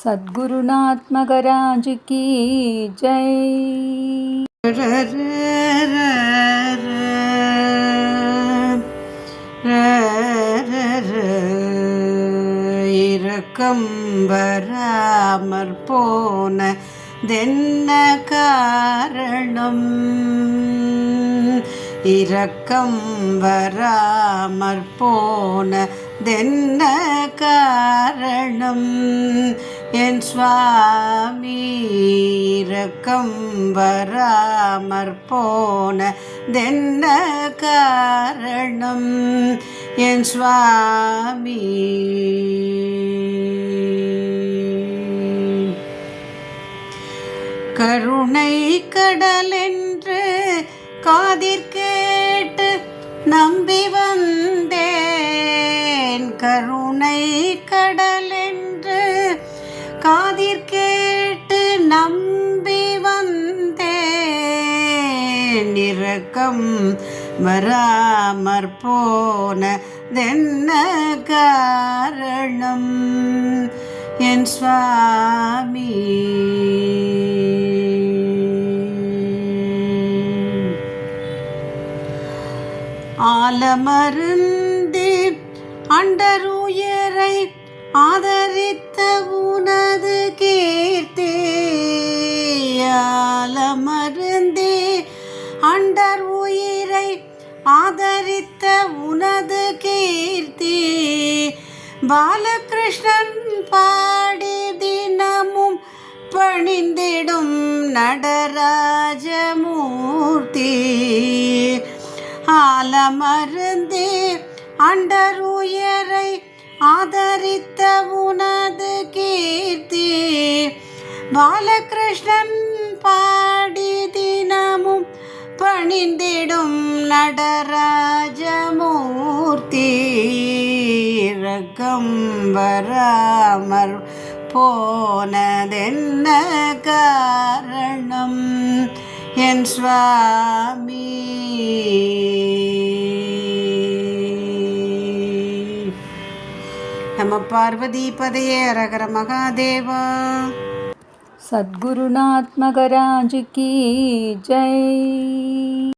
சத்குருநாத்மகராஜ் கி ஜெய் இறக்கம்பராமற் போன தென்ன காரணம். இரக்கம் வராமற் போன தென்ன காரணம். என் சுவாமி இரக்கம் வராமற் போன தென்ன காரணம். என் சுவாமி. கருணை கடலென்று காதிற் கேட்டு நம்பி வந்த கருணை கடலென்று காதிர் கேட்டு நம்பி வந்தேன். இரக்கம் வராமற் போன காரணம்? என் சுவாமி. ஆலமருந்தி அண்டருயரை ஆதரித்த உனது கீர்த்தி அண்டர் உயிரை ஆதரித்த உனது கீர்த்தி. பாலகிருஷ்ணன் பாடி தினமும் பணிந்திடும் நடராஜமூர்த்தி. ஆலமருந்தே அண்டர் உயரை ஆதரித்த உனது கீர்த்தி. பாலகிருஷ்ணன் பாடி தினமும் பணிந்திடும் நடராஜமூர்த்தி. ரகம் வராமற் போனதென்ன காரணம்? என் சுவாமி நம பார்வதி பதையே அரகர மகாதேவா सद्गुरुनाथ मगराज की जय